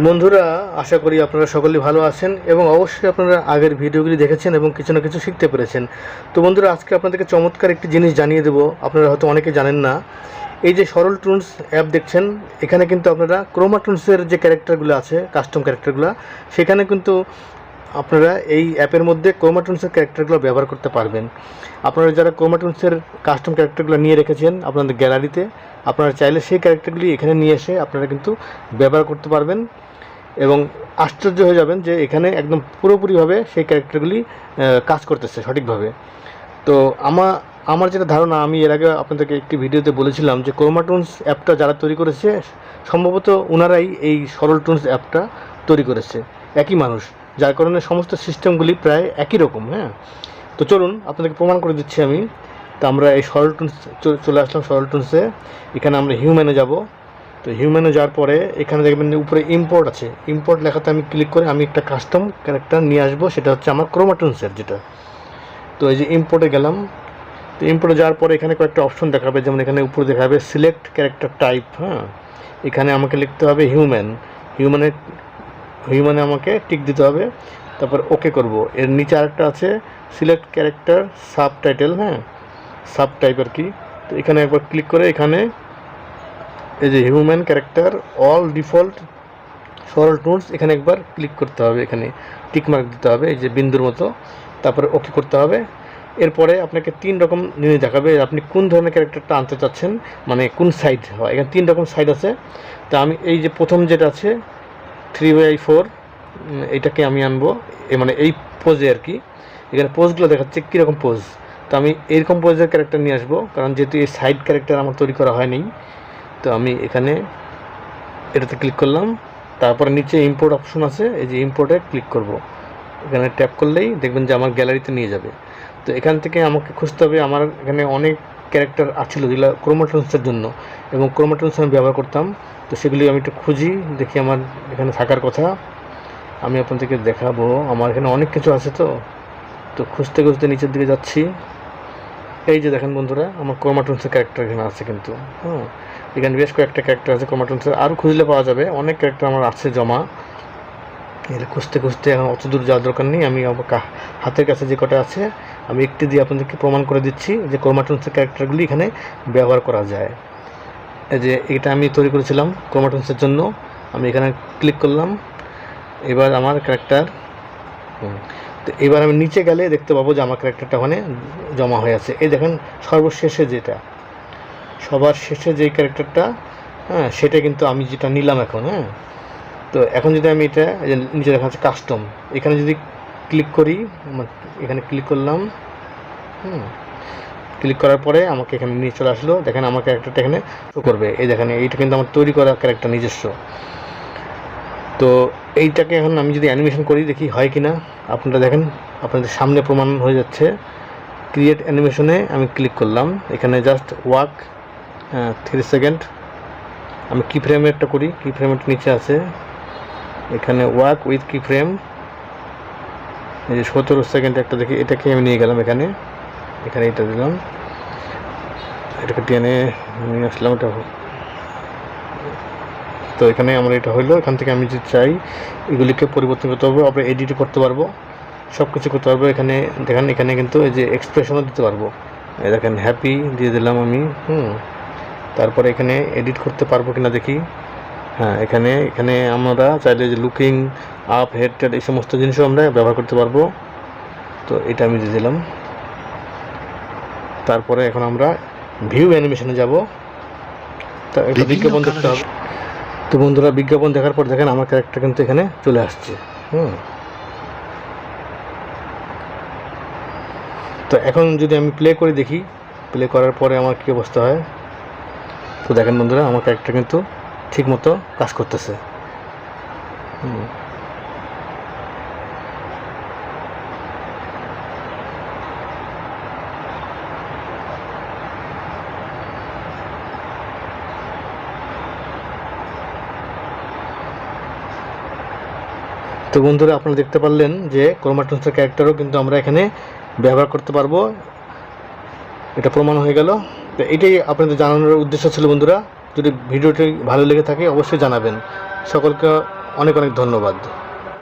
বন্ধুরা, আশা করি আপনারা সকলেই ভালো আছেন এবং অবশ্যই আপনারা আগের ভিডিওগুলি দেখেছেন এবং কিছু না কিছু শিখতে পেরেছেন। তো বন্ধুরা, আজকে আপনাদেরকে চমৎকার একটি জিনিস জানিয়ে দেবো, আপনারা হয়তো অনেকে জানেন না। এই যে সরল টুনস অ্যাপ দেখছেন, এখানে কিন্তু আপনারা ক্রোমা টুনসের যে ক্যারেক্টারগুলো আছে, কাস্টম ক্যারেক্টারগুলো, সেখানে কিন্তু আপনারা এই অ্যাপের মধ্যে ক্রোমাটুন্সের ক্যারেক্টারগুলো ব্যবহার করতে পারবেন। আপনারা যারা ক্রোমাটুন্সের কাস্টম ক্যারেক্টারগুলো নিয়ে রেখেছেন আপনাদের গ্যালারিতে, আপনারা চাইলে সেই ক্যারেক্টারগুলি এখানে নিয়ে এসে আপনারা কিন্তু ব্যবহার করতে পারবেন এবং আশ্চর্য হয়ে যাবেন যে এখানে একদম পুরোপুরিভাবে সেই ক্যারেক্টারগুলি কাজ করতেছে সঠিকভাবে। তো আমার আমার যেটা ধারণা, আমি এর আগে আপনাদেরকে একটি ভিডিওতে বলেছিলাম যে ক্রোমাটুন্স অ্যাপটা যারা তৈরি করেছে, সম্ভবত ওনারাই এই সরল টুনস অ্যাপটা তৈরি করেছে। একই মানুষ। যার কারণে সমস্ত সিস্টেমগুলি প্রায় একই রকম হ্যাঁ? তো চলুন, আপনাদেরকে প্রমাণ করে দিচ্ছি আমি। তো আমরা এই সরল টুনস চ- চলে আসলাম সরল টুনসে এখানে আমরা হিউম্যানে যাব। তো হিউম্যানে যাওয়ার পরে এখানে দেখবেন উপরে ইম্পোর্ট আছে। ইম্পোর্ট লেখাতে আমি ক্লিক করে আমি একটা কাস্টম ক্যারেক্টার নিয়ে আসব, সেটা হচ্ছে আমার ক্রোমাটুন্সের যেটা। তো এই যে ইম্পোর্টে গেলাম। তো ইম্পোর্টে যাওয়ার পরে এখানে কয়েকটা অপশন দেখাবে, যেমন এখানে উপরে দেখাবে সিলেক্ট ক্যারেক্টার টাইপ হ্যাঁ? এখানে আমাকে লিখতে হবে হিউম্যান হিউম্যানে হিউম্যানে আমাকে টিক দিতে হবে। তারপর ওকে করব। এর নিচে আরেকটা আছে সিলেক্ট ক্যারেক্টার সাব টাইটেল হ্যাঁ? সাব টাইপ আর কি। তো এখানে একবার ক্লিক করে এখানে এই যে হিউম্যান ক্যারেক্টার অল ডিফল্ট সরল টুলস এখানে একবার ক্লিক করতে হবে। এখানে টিক মার্ক দিতে হবে, এই যে বিন্দুর মতো। তারপরে ওকে করতে হবে। এরপরে আপনাকে তিন রকম জিনিস দেখাবে আপনি কোন ধরনের ক্যারেক্টারটা আনতে চাচ্ছেন মানে কোন সাইড হয়। এখানে তিন রকম সাইড আছে। তা আমি এই যে প্রথম যেটা আছে থ্রি বাই ফোর এটাকে আমি আনব। মানে এই পোজে আর কি। এখানে পোজগুলো দেখাচ্ছে কীরকম পোজ তো আমি এরকম পোজের ক্যারেক্টার নিয়ে আসব, কারণ যেহেতু এই সাইড ক্যারেক্টার আমার তৈরি করা হয়নি তো আমি এখানে এটাতে ক্লিক করলাম। তারপরে নিচে ইম্পোর্ট অপশন আছে, এই যে ইম্পোর্টে ক্লিক করব। এখানে ট্যাপ করলেই দেখবেন যে আমার গ্যালারিতে নিয়ে যাবে। তো এখান থেকে আমাকে খুঁজতে হবে, আমার এখানে অনেক ক্যারেক্টার আছিল যেগুলো ক্রোমাটন্সের জন্য। এবং ক্রোমাটন্স আমি ব্যবহার করতাম। তো সেগুলি আমি একটু খুঁজি, দেখি আমার এখানে থাকার কথা। আমি আপনাদেরকে দেখাবো। আমার এখানে অনেক কিছু আছে তো। তো খুঁজতে খুঁজতে নিচের দিকে যাচ্ছি। এই যে দেখেন বন্ধুরা, আমার ক্রোমাটন্সের ক্যারেক্টার এখানে আছে কিন্তু হ্যাঁ এখানে বেশ কয়েকটা ক্যারেক্টার আছে ক্রোমাটন্সের। আরও খুঁজলে পাওয়া যাবে। অনেক ক্যারেক্টার আমার আছে জমা। এগুলো খুঁজতে খুঁজতে এখন অত দূর যাওয়ার দরকার নেই। আমি হাতের কাছে যে কটা আছে, আমি একটি দিয়ে আপনাদেরকে প্রমাণ করে দিচ্ছি যে ক্রোমাটন্সের ক্যারেক্টারগুলি এখানে ব্যবহার করা যায়। যে এটা আমি তৈরি করেছিলাম ক্রোমাটন্সের জন্য। আমি এখানে ক্লিক করলাম। এবার আমার ক্যারেক্টার তো এবার আমি নিচে গেলে দেখতে পাবো যে আমার ক্যারেক্টারটা ওখানে জমা হয়ে আছে। এই দেখেন, সর্বশেষে যেটা, সবার শেষে যেই ক্যারেক্টারটা হ্যাঁ সেটা কিন্তু আমি যেটা নিলাম এখন হ্যাঁ। তো এখন যদি আমি এটা নিচে দেখা যাচ্ছে কাস্টম এখানে যদি ক্লিক করি, এখানে ক্লিক করলাম, হুম। ক্লিক করার পরে আমাকে এখানে নিয়ে চলে আসলো। দেখেন আমার ক্যারেক্টারটা এখানে শো করবে। এই দেখেন, এইটা কিন্তু আমার তৈরি করা ক্যারেক্টার নিজস্ব। তো এইটাকে এখন আমি যদি অ্যানিমেশন করি, দেখি হয় কি না আপনারা দেখেন, আপনাদের সামনে প্রমাণ হয়ে যাচ্ছে। ক্রিয়েট অ্যানিমেশনে আমি ক্লিক করলাম। এখানে জাস্ট ওয়াক থ্রি সেকেন্ড আমি কি ফ্রেমে একটা করি। কি ফ্রেমের নিচে আছে। এখানে ওয়াক উইথ কি ফ্রেম এই যে সতেরো সেকেন্ড একটা দেখি, এটাকে আমি নিয়ে গেলাম এখানে। এখানে এটা দিলাম। এটাকে টেনে নিয়ে আসলাম, এটা তো এখানে আমার এটা হইল, এখান থেকে আমি যে চাই, এগুলিকে পরিবর্তন করতে পারব আবার এডিট করতে পারব সব কিছু করতে পারব। এখানে দেখেন, এখানে কিন্তু এই যে এক্সপ্রেশনও দিতে পারব। দেখেন হ্যাপি দিয়ে দিলাম আমি, হুম। তারপরে এখানে এডিট করতে পারব কিনা দেখি। হ্যাঁ এখানে এখানে আমরা চাইলে যে লুকিং আপ হেড এই সমস্ত জিনিসও আমরা ব্যবহার করতে পারব। তো এটা আমি দিয়ে দিলাম। তারপরে এখন আমরা ভিউ অ্যানিমেশনে যাব। তা একটা বিজ্ঞাপন দেখতে হবে। তো বন্ধুরা বিজ্ঞাপন দেখার পর দেখেন আমার ক্যারেক্টার কিন্তু এখানে চলে আসছে। হুম। তো এখন যদি আমি প্লে করে দেখি প্লে করার পরে আমার কী অবস্থা হয়? তো দেখেন বন্ধুরা আমার ক্যারেক্টার কিন্তু ঠিক মতো কাজ করতেছে। হুম। তো বন্ধুরা, আপনারা দেখতে পারলেন যে ক্রোমাটন্সের ক্যারেক্টারও কিন্তু আমরা এখানে ব্যবহার করতে পারব। এটা প্রমাণ হয়ে গেল। তো এটাই আপনাদের জানানোর উদ্দেশ্য ছিল বন্ধুরা। যদি ভিডিওটি ভালো লেগে থাকে, অবশ্যই জানাবেন। সকলকে অনেক অনেক ধন্যবাদ।